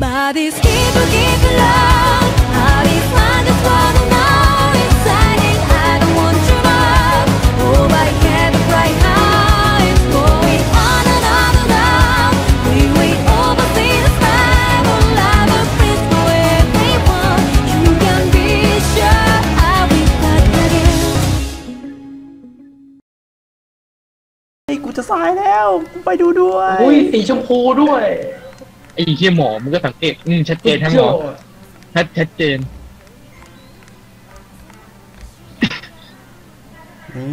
Bodies keep keep along. How do you find this world now? Exciting, I don't want you now. Oh, I can't right now. It's going on and on and on. We wait oversee the sky. Will love a place for everyone. You can be sure I'll be back again. ไอ้ยกูจะสายแล้วกูไปดูด้วย อุ้ยสีชมพูด้วย ไอ้เหี้ยหมอมึงก็สังเกตอืมชัดเจนทั้งหมอชัดชัดเจน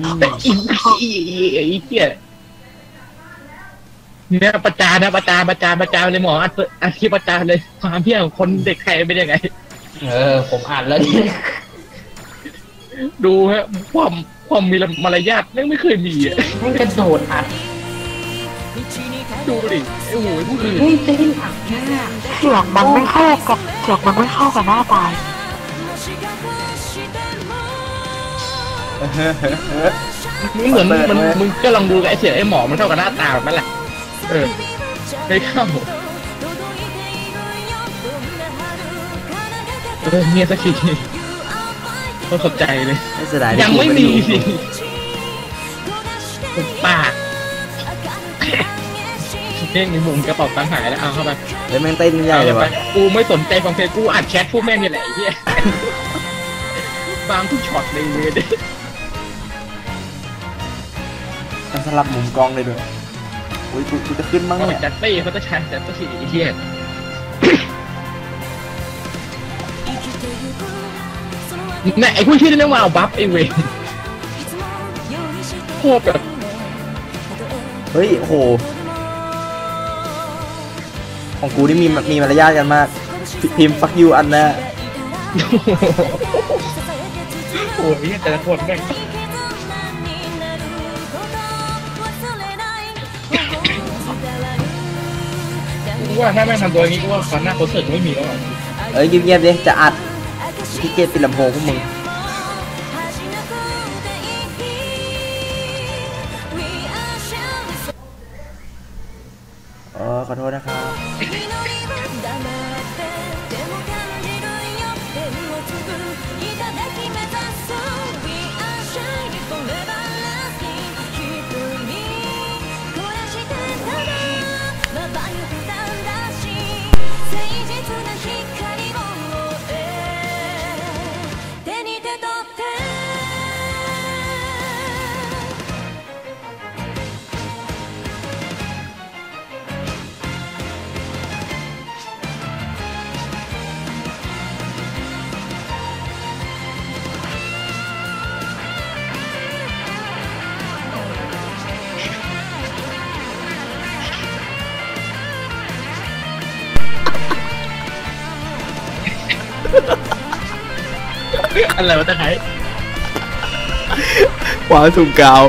นี่ไอ้ไอ้เหี้ยเนี่ยประจานนะประจานประจานประจานเลยหมออัดอัดคลิปประจานเลยความเพี้ยของคนเด็กไทยเป็นยังไง เออ ผมอ่านแล้วนี่ดูฮะความความมีมารยาทแม่งไม่เคยมีอะให้กระโดดอัด ดูดิไอ้โหยผู้อื่นเฮ้ยเต้นอัดยากเสียงมันไม่เข้ากับเสียงมันไม่เข้ากับหน้าตายมึงเหมือนมันมึงก็ลองดูกับไอ้เสียงไอ้หมอมันเท่ากับหน้าตาแบบนั้นแหละเออไม่เข้าเออเงียบสักทีก็สนใจเลยไม่เสียดายที่ยังกูไม่ด้มีดูสิ เท่งในมุมกระเป๋าตังค์หายแล้วเอาเข้าไปเฮ้ยแม่งเต้นยาวเอาเลเดี๋ยยวไปวะกูไม่สนใจฟังเพลงกูอัดแชทพวกแม่งนี่แหละไอ้เหี้ยบางทุกช็อตเลยเลยมันสลับมุมกล้องได้ด้วยอุ้ยกูกูจะขึ้นมั้งเอาไปเนี่ยจัดตี้เขาจะใช้จัดตี้ไอ้เหี้ยเนี่ยไอ้ผู้ชื่อนี่เรียกว่าเอาบัฟไอ้เวรโคตรแบบเฮ้ยโอ้โห ของกูนี่มีมีมารยาทกันมากพิพิมพ์ fuck you อันนะโอ้ยแต่ละคนแม่งกูว่าถ้าแม่งทำตัวอย่างนี้กูว่าฟันหน้าคอนเสิร์ตไม่มีแล้วอะเอ้ยเงียบๆดิจะอัดพี่เกตปิดลำโพงพวกมึงเออขอโทษนะครับ อะไรวะตะไคร้หวานสูงกาว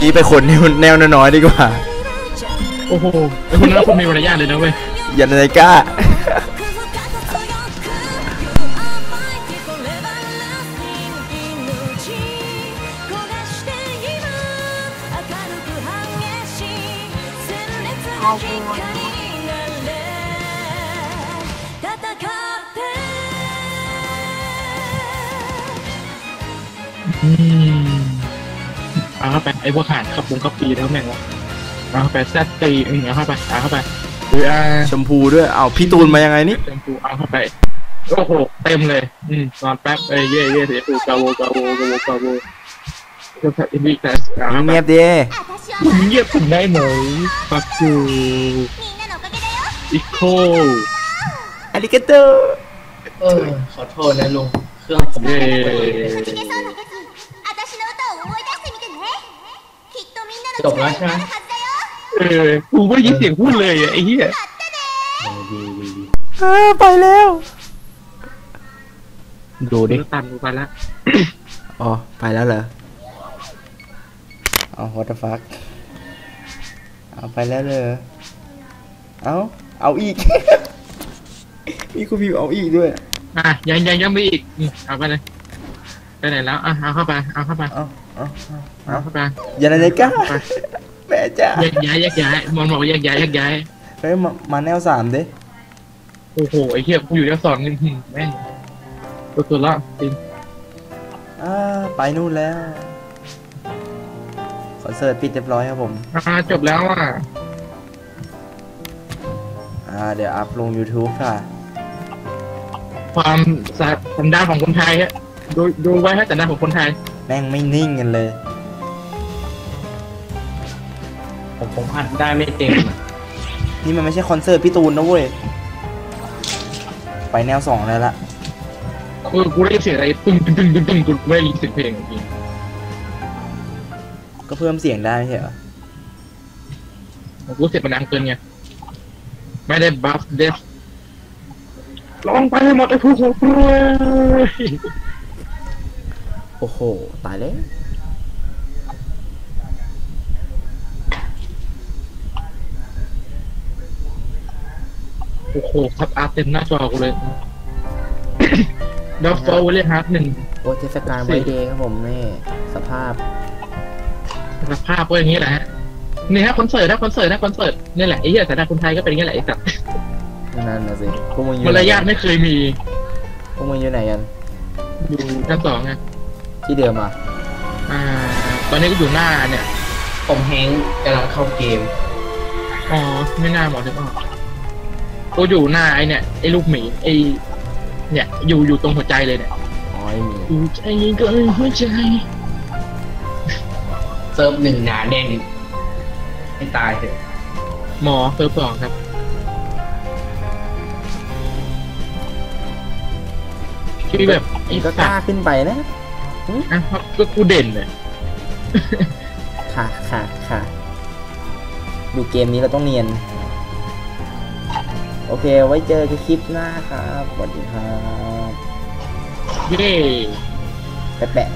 นี่ไปคนแนวแนวน้อยๆดีกว่า โอ้โหไอ้คนนั้นคนมีมารยาทเลยนะเว้ย อย่าในก ล้าอืมเอาเข้าไปไอ้พวกขาดขับวงขับปีแล้วแม่งวะเอาเข้าไปแซดตีอืมเอาเข้าไปเอาเข้าไปหรืออ่าชมพูด้วยเอาพี่ตูนมายังไงนี่ เต็มปูเอาเข้าไปโอ้โหเต็มเลย อืมนอนแป๊บเอ้ยเย่เย่เสียปูกาโวกาโวกาโวกาโวก็แค่อินดี้แคสเอาเข้าไป เงียบดิ มึงเงียบผมได้ไหมปักกูอีโคอาริกาโตเขอโทษนะลุงเครื่องผมเยจบแล้วใช่ไหมเออกูไม่ยินเสียงพูดเลยไอ้เหี้ยเออไปแล้ว ดูดิตันไปแล้วอ๋อ ไปแล้วเหรอ เอา what the fuck เอาไปแล้วเลยเอาเอาอีก มีคุณพิมพ์เอาอีกด้วย อะยังยังยังไม่อีกอืมเอาไปเลยไปไหนแล้วอะเอาเข้าไปเอาเข้าไปเอาเอาเอาเอาเอาเข้าไปอย่าในก้าแม่จ้าแยกย้ายแยกย้ายมอนบอกว่าแยกย้ายแยกย้ายเฮ้ยมามาแนวสามดิโอ้โหไอ้เหี้ยกูอยู่แค่สองนี่หืมแม่งตัวตัวละจริง อ่าไปนู่นแล้ว คอนเสิร์ตปิดเรียบร้อยครับผมอ่าจบแล้วอะอ่าเดี๋ยวอัพลง YouTube ค่ะ ความสัสันดานของคนไทยฮะดูดูไว้ให้สันดานของคนไทย แม่งไม่นิ่งกันเลย ผมผมอัดได้ไม่เต็มอะนี่มันไม่ใช่คอนเสิร์ตพี่ตูนนะเว้ย ไปแนวสองเลยละเออกูได้ยินเสียงอะไรตึ้งตึ้งตึ้งตึ้งตึ้งกูไม่ได้ยินเสียงเพลงจริง ก็เพิ่มเสียงได้ไม่ใช่เหรอๆกูเสียงมันดังเกินไง ไม่ได้บัฟเดฟลองไปให้หมดไอ้ผู้คนเลยโอ้โห ตายแล้วโอ้โหครับอาร์เต็มหน้าจอกูเลยดับฟอลเลยฮาร์ดหนึ่งโอ้เทศกาลไวเดย์ครับผมนี่ สภาพ สภาพก็อย่างนี้แหละฮะนี่ฮะคอนเสิร์ตนะคอนเสิร์ตนะคอนเสิร์ตนี่แหละไอ้เหี้ยสันดานคนไทยก็เป็นอย่างนี้แหละไอ้สัตว์นั่นนะสิพวกมึงอยู่มารไหนยากัทนไม่เคยมีพวกมึงอยู่ไหนกันอยู่ชั้นสองไงที่เดิมอะอ่า ตอนนี้ก็อยู่หน้าเนี่ยผมแฮงก์กำลังเข้าเกมอ๋อไม่น่าหมอถึงออกกูอยู่หน้าไอเนี่ยไอลูกหมีไอเนี่ย อยู่อยู่ตรงหัวใจเลยเนี่ยอ๋อไอ้หมีหัวใจก็หัวใจ เซิร์ฟหนึ่งหนาแน่นให้ตายเถอะหมอเซิร์ฟสองครับคือแบบไอ้ก็กสัล้าตว์ขึ้นไปนะอะก็กูเด่นเลยค่ะค่ะค่ะดูเกมนี้เราต้องเนียน โอเค ไว้เจอกันคลิปหน้าครับสวัสดีครับเย้ แปะแปะ